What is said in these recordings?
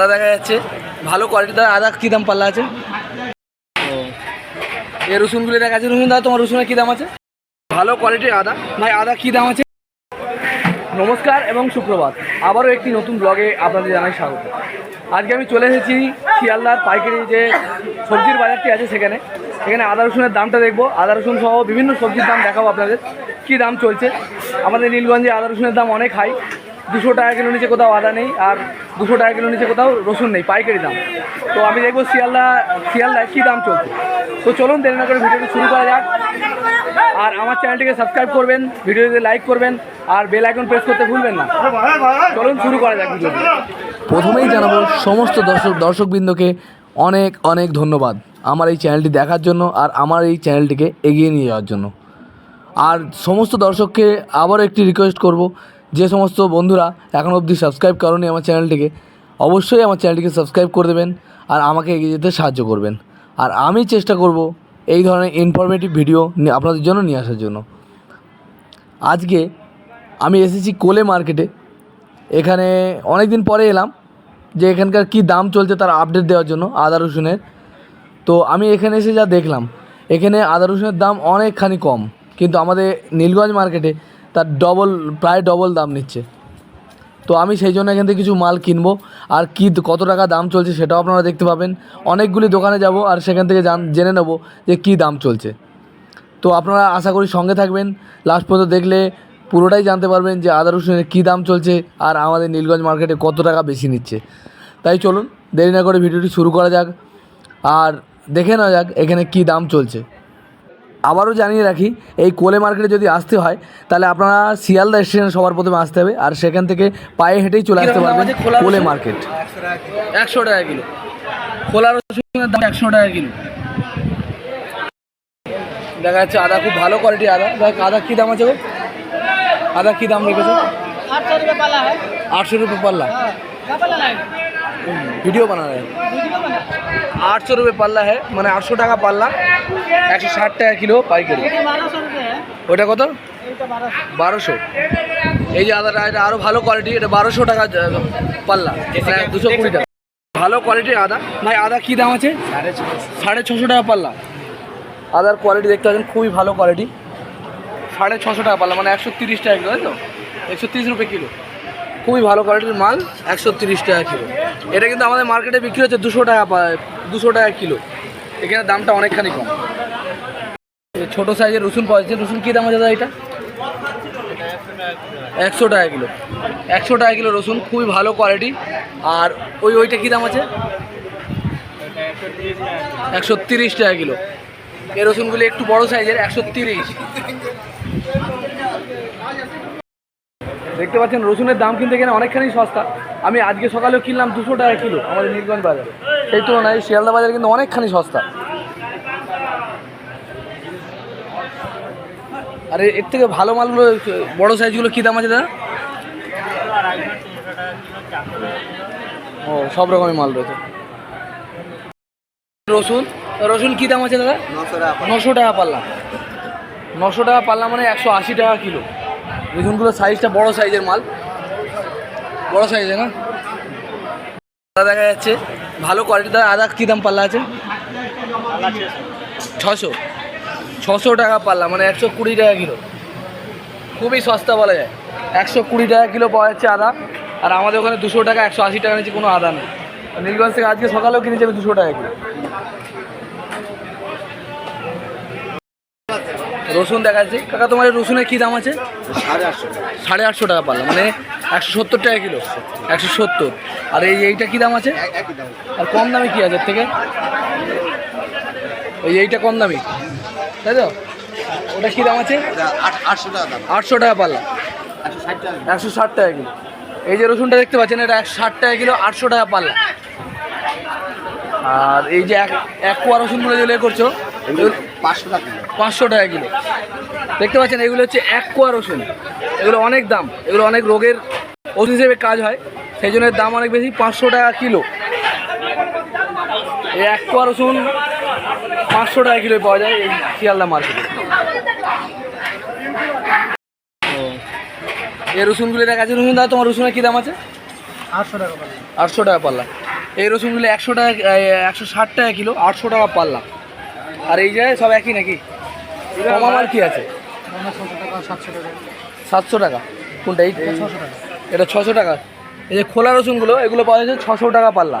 আদা দেখা যাচ্ছে। ভালো কোয়ালিটির আদা কী দাম পাল্লা আছে? এই রসুনগুলো দেখা যাচ্ছে। রসুন দাদা তোমার রসুনের কী দাম আছে? ভালো কোয়ালিটির আদা। ভাই, আদা কী দাম আছে? নমস্কার এবং সুপ্রভাত। আবারও একটি নতুন ব্লগে আপনাদের জানাই স্বাগত। আজকে আমি চলে এসেছি শিয়ালদার পাইকারি যে সবজির বাজারটি আছে সেখানে। সেখানে আদা রসুনের দামটা দেখব। আদা রসুন সহ বিভিন্ন সবজির দাম দেখাবো আপনাদের। কী দাম চলছে? আমাদের নীলগঞ্জে আদা রসুনের দাম অনেক হাই দুশো টাকা কিলো নিচে কোথাও আদা নেই আর দুশো টাকা কিলো নিচে কোথাও রসুন নেই, পাইকারি দাম। তো আমি দেখব শিয়ালদা, শিয়ালদায় কী দাম চলছে। তো চলুন দেরি না করে ভিডিওটি শুরু করা যাক। আর আমার চ্যানেলটিকে সাবস্ক্রাইব করবেন ভিডিওতে লাইক করবেন, আর বেল আইকন প্রেস করতে ভুলবেন না। চলুন শুরু করা যাক ভিডিওটি। প্রথমেই জানাব, সমস্ত দর্শক, দর্শকবৃন্দকে অনেক অনেক ধন্যবাদ আমার এই চ্যানেলটি দেখার জন্য আর আমার এই চ্যানেলটিকে এগিয়ে নিয়ে যাওয়ার জন্য। আর সমস্ত দর্শককে আবারও একটি রিকোয়েস্ট করব যে সমস্ত বন্ধুরা এখন অবধি সাবস্ক্রাইব করনি আমার চ্যানেলটিকে অবশ্যই আমার চ্যানেলটিকে সাবস্ক্রাইব করে দেবেন আর আমাকে এগিয়ে যেতে সাহায্য করবেন। আর আমি চেষ্টা করব এই ধরনের ইনফরমেটিভ ভিডিও আপনাদের জন্য নিয়ে আসার জন্য। আজকে আমি এসেছি কোলে মার্কেটে এখানে অনেক দিন পরে এলাম যে এখানকার কি দাম চলছে তার আপডেট দেওয়ার জন্য আদা রসুনের। তো আমি এখানে এসে যা দেখলাম, এখানে আদা রসুনের দাম অনেকখানি কম। কিন্তু আমাদের নীলগঞ্জ মার্কেটে তার ডবল প্রায় ডবল দাম নিচ্ছে। তো আমি সেই জন্য এখান থেকে কিছু মাল কিনবো। আর কী, কত টাকা দাম চলছে সেটাও আপনারা দেখতে পাবেন। অনেকগুলি দোকানে যাব আর সেখান থেকে জান, জেনে নেব যে কী দাম চলছে। তো আপনারা আশা করি সঙ্গে থাকবেন। লাস্ট পর্যন্ত দেখলে পুরোটাই জানতে পারবেন যে আদা রসুনের কী দাম চলছে আর আমাদের নীলগঞ্জ মার্কেটে কত টাকা বেশি নিচ্ছে। তাই চলুন, দেরি না করে ভিডিওটি শুরু করা যাক। আর দেখে নেওয়া যাক এখানে কী দাম চলছে। আবারও জানিয়ে রাখি এই কোলে মার্কেটে যদি আসতে হয় তাহলে আপনারা শিয়ালদা স্টেশনে সবার প্রথমে আসতে হবে আর সেখান থেকে পায়ে হেঁটেই চলে আসতে পারবে কোলে মার্কেট। একশো টাকা কিলো। খোলা দাম একশো টাকা কিলো। দেখা যাচ্ছে আদা খুব ভালো কোয়ালিটির আদা। আদা কী দাম আছে গো? আদা কী দাম রেখেছে? আটশো রুপে পাল্লা। ভিডিও বানা আটশো রুপে পাল্লা হ্যাঁ মানে আটশো টাকা পাল্লা একশো ষাট টাকা কিলো পাইকারি। ওটা কত? বারোশো। এই যে আদাটা এটা আরও ভালো কোয়ালিটি এটা বারোশো টাকা পাল্লা দুশো কুড়ি টাকা। ভালো কোয়ালিটির আদা। ভাই আদা কী দাম আছে? সাড়ে ছশো। টাকা পাল্লা। আদার কোয়ালিটি দেখতে পাচ্ছেন খুবই ভালো কোয়ালিটি সাড়ে ছশো টাকা পাল্লা মানে একশো তিরিশ টাকা কিলো তাই তো? একশো তিরিশ রুপে কিলো। খুবই ভালো কোয়ালিটির মাল, একশো তিরিশ টাকা কিলো। এটা কিন্তু আমাদের মার্কেটে বিক্রি হচ্ছে দুশো টাকা দুশো টাকা কিলো। এখানে দামটা অনেকখানি কম। ছোটো সাইজের রসুন পাওয়া যাচ্ছে। রসুন কী দাম আছে দাদা এটা? একশো টাকা কিলো। একশো টাকা কিলো রসুন, খুবই ভালো কোয়ালিটি আর ওই ওইটা কী দাম আছে? একশো তিরিশ টাকা কিলো। এই রসুনগুলি একটু বড় সাইজের একশো তিরিশ। দেখতে পাচ্ছেন রসুনের দাম কিন্তু এখানে অনেকখানি সস্তা। আমি আজকে সকালেও কিনলাম দুশো টাকা কিলো আমাদের নীলগঞ্জ বাজারে। সেই তুলনায় শিয়ালদা বাজারে কিন্তু অনেকখানি সস্তা। আর এর থেকে ভালো মালগুলো বড় সাইজগুলো কী দাম আছে দাদা? ও সব রকমের মাল রয়েছে। রসুন রসুন কী দাম আছে দাদা? নশো টাকা পাল্লা। নশো টাকা পাল্লা মানে একশো আশি টাকা কিলো। রসুনগুলো সাইজটা বড় সাইজের মাল। বড় সাইজের না? আদা দেখা যাচ্ছে, ভালো কোয়ালিটির আদা কী দাম পাল্লা আছে? ছশো ছশো টাকা পাল্লা মানে একশো কুড়ি টাকা কিলো। খুবই সস্তা বলা যায়। একশো কুড়ি টাকা কিলো পাওয়া যাচ্ছে আদা, আর আমাদের ওখানে দুশো টাকা, একশো আশি টাকা নিচে কোনো আদা নেই। নীলগঞ্জ থেকে আজকে সকালেও কিনেছি আমি দুশো টাকা কিলো। রসুন দেখা যাচ্ছে কাকা, তোমার রসুনের কী দাম আছে? সাড়ে আটশো সাড়ে আটশো টাকা পাল্লা মানে একশো সত্তর টাকা কিলো। একশো সত্তর। আর এই এইটা কী দাম আছে? আর কম দামে কী আছে থেকে? ওই এইটা কম দামি। তাই তো? ওটা কী দাম আছে? আট- আটশো টাকা আটশো টাকা পাল্লা একশো ষাট টাকা কিলো। এই যে রসুনটা দেখতে পাচ্ছেন, এটা একশো ষাট টাকা কিলো, আটশো টাকা পাল্লা আর এই যে এক এক কোয়া রসুনগুলো এ করছ পাঁচশো টাকা কিলো। পাঁচশো টাকা কিলো। দেখতে পাচ্ছেন এগুলো হচ্ছে এক কোয়া রসুন। এগুলো অনেক দাম এগুলো অনেক রোগের ওষুধ হিসেবে কাজ হয়। সেই জন্য দাম অনেক বেশি পাঁচশো টাকা কিলো। এই এক কোয়া রসুন পাঁচশো টাকা কিলো পাওয়া যায় এই শিয়ালদা মার্কেটে। এই রসুনগুলো কাছে রসুন দাও তোমার রসুনের কী দাম আছে? আটশো টাকা আটশো টাকা পাল্লা। এই রসুনগুলো একশো টাকা একশো ষাট টাকা কিলো আটশো টাকা পাল্লা। আর এই জায়গায় সব একই নাকি? কমা মাল কি আছে? সাতশো টাকা। কোনটা? এই ছশো টাকা। এটা ছশো টাকা। এই যে খোলা রসুনগুলো এগুলো পাওয়া যাচ্ছে ছশো টাকা পাল্লা।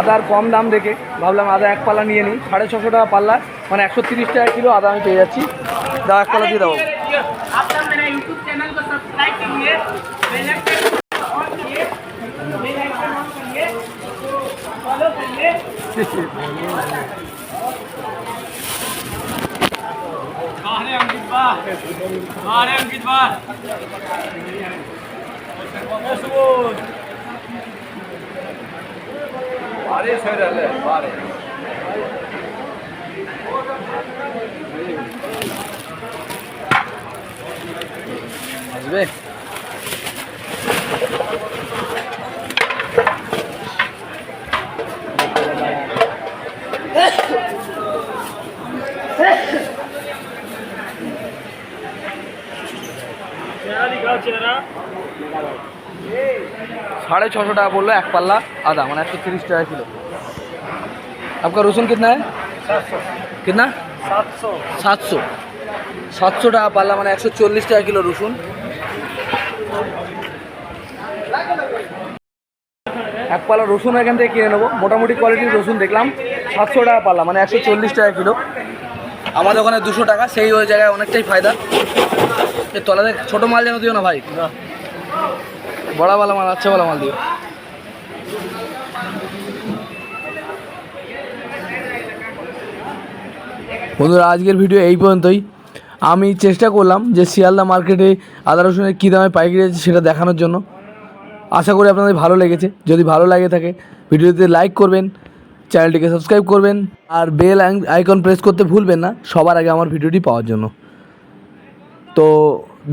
আদার কম দাম দেখে ভাবলাম আদা এক পাল্লা নিয়ে নিই। সাড়ে ছশো টাকা পাল্লা মানে একশো তিরিশ টাকা কিলো আদা আমি পেয়ে যাচ্ছি। দাও, এক পাল্লা দিয়ে দাও। Mariam Gidvar. Mariam Gidvar. Mesut. Bari söylerler, bari. Hazır Bey. साढ़े छः सौ टाका बोल रहा है एक पल्ला आधा मैंने एक सौ तीस टाका किलो आपका रसुन कितना है कितना सात सौ সাতশো সাতশো টাকা পাল্লা মানে একশো চল্লিশ টাকা কিলো রসুন এক পাল্লা রসুন এখান থেকে কিনে নেবো মোটামুটি কোয়ালিটির রসুন দেখলাম সাতশো টাকা পাল্লা মানে একশো চল্লিশ টাকা কিলো আমাদের ওখানে দুশো টাকা সেই ওই জায়গায় অনেকটাই ফায়দা এই তলাতে ছোটো মাল যেন দিও না ভাই বড়া ভালো মাল আচ্ছা ভালো মাল দিও। বন্ধুরা, আজকের ভিডিও এই পর্যন্তই। আমি চেষ্টা করলাম যে শিয়ালদা মার্কেটে আদা রসুনের কী দামে পাইকারি আছে সেটা দেখানোর জন্য। আশা করি আপনাদের ভালো লেগেছে। যদি ভালো লাগে থাকে, ভিডিওতে লাইক করবেন চ্যানেলটিকে সাবস্ক্রাইব করবেন, আর বেল আইকন প্রেস করতে ভুলবেন না, সবার আগে আমার ভিডিওটি পাওয়ার জন্য। তো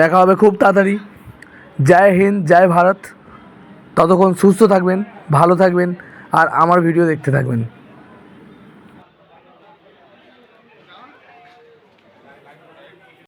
দেখা হবে খুব তাড়াতাড়ি। জয় হিন্দ জয় ভারত। ততক্ষণ সুস্থ থাকবেন ভালো থাকবেন আর আমার ভিডিও দেখতে থাকবেন।